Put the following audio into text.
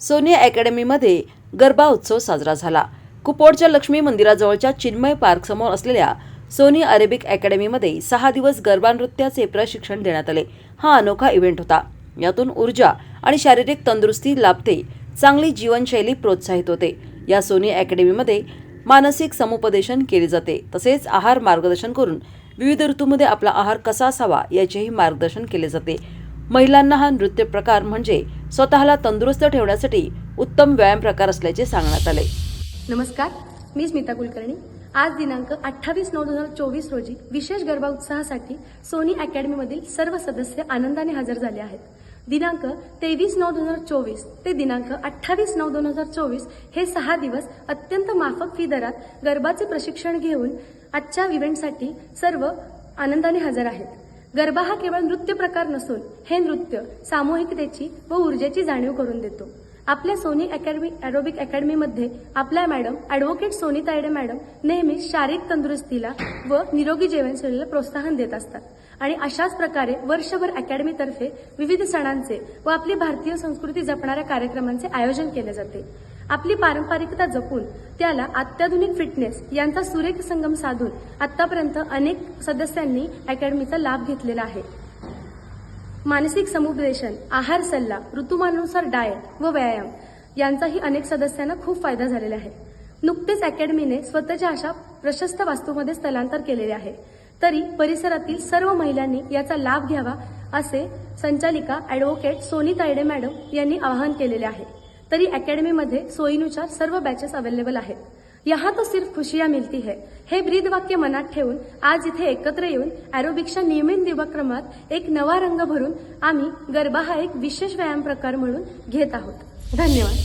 सोनिया अकॅडमीमध्ये गरबा उत्सव साजरा झाला. कुपोडच्या लक्ष्मी मंदिराजवळच्या चिन्मय पार्क समोर असलेल्या सोनी अरेबिक अकॅडमीमध्ये सहा दिवस गरबा नृत्याचे प्रशिक्षण देण्यात आले. हा अनोखा इव्हेंट होता. यातून ऊर्जा आणि शारीरिक तंदुरुस्ती लाभते चांगली जीवनशैली प्रोत्साहित होते. या सोनी अकॅडमीमध्ये मानसिक समुपदेशन केले जाते तसेच आहार मार्गदर्शन करून विविध ऋतूमध्ये आपला आहार कसा असावा याचेही मार्गदर्शन केले जाते. महिलांना हा नृत्य प्रकार म्हणजे स्वतःला तंदुरुस्त ठेवण्यासाठी उत्तम व्यायाम प्रकार असल्याचे सांगण्यात आले. नमस्कार मी स्मिता कुलकर्णी. आज दिनांक अठ्ठावीस नऊ दोन हजार चोवीस रोजी विशेष गरबा उत्साहासाठी सोनी अकॅडमीमधील सर्व सदस्य आनंदाने हजर झाले आहेत. दिनांक तेवीस नऊ दोन हजार चोवीस ते दिनांक अठ्ठावीस नऊ दोन हजार चोवीस हे सहा दिवस अत्यंत माफक फी दरात गरबाचे प्रशिक्षण घेऊन आजच्या इव्हेंटसाठी सर्व आनंदाने हजर आहेत. गरबा हा केवळ नृत्य प्रकार नसून हे नृत्य सामूहिकतेची व ऊर्जेची जाणीव करून देतो. आपल्या सोनी अकॅडमी ॲरोबिक अकॅडमीमध्ये आपल्या madam advocate Soni Taide madam नेहमी शारीरिक तंदुरुस्तीला व निरोगी जीवनशैलीला प्रोत्साहन देत असतात. आणि अशाच प्रकारे वर्षभर अकॅडमीतर्फे विविध सणांचे व आपली भारतीय संस्कृती जपणाऱ्या कार्यक्रमांचे आयोजन केले जाते. आपली पारंपरिकता जपून त्याला अत्याधुनिक फिटनेस यांचा सुरेख संगम साधून आतापर्यंत अनेक सदस्यांनी अकॅडमीचा लाभ घेतलेला आहे. मानसिक समुपदेशन आहार सल्ला ऋतुमानानुसार डाएट व व्यायाम यांचाही अनेक सदस्यांना खूप फायदा झालेला आहे. नुकतेच अकॅडमीने स्वतःच्या अशा प्रशस्त वास्तूमध्ये स्थलांतर केलेले आहे. तरी परिसरातील सर्व महिलांनी याचा लाभ घ्यावा असे संचालिका ॲडव्होकेट सोनी तायडे मॅडम यांनी आवाहन केलेले आहे. तरी अकॅडमीमध्ये सोयीनुसार सर्व बॅचेस अवेलेबल आहेत. यहाँ तो सिर्फ खुशिया मिलती है. हे ब्रीद वाक्य मनात ठेवून आज इथे एकत्र येऊन ॲरोबिक्सच्या नियमित दिवक्रमात एक नवा रंग भरून आम्ही गरबा हा एक विशेष व्यायाम प्रकार म्हणून घेत आहोत. धन्यवाद.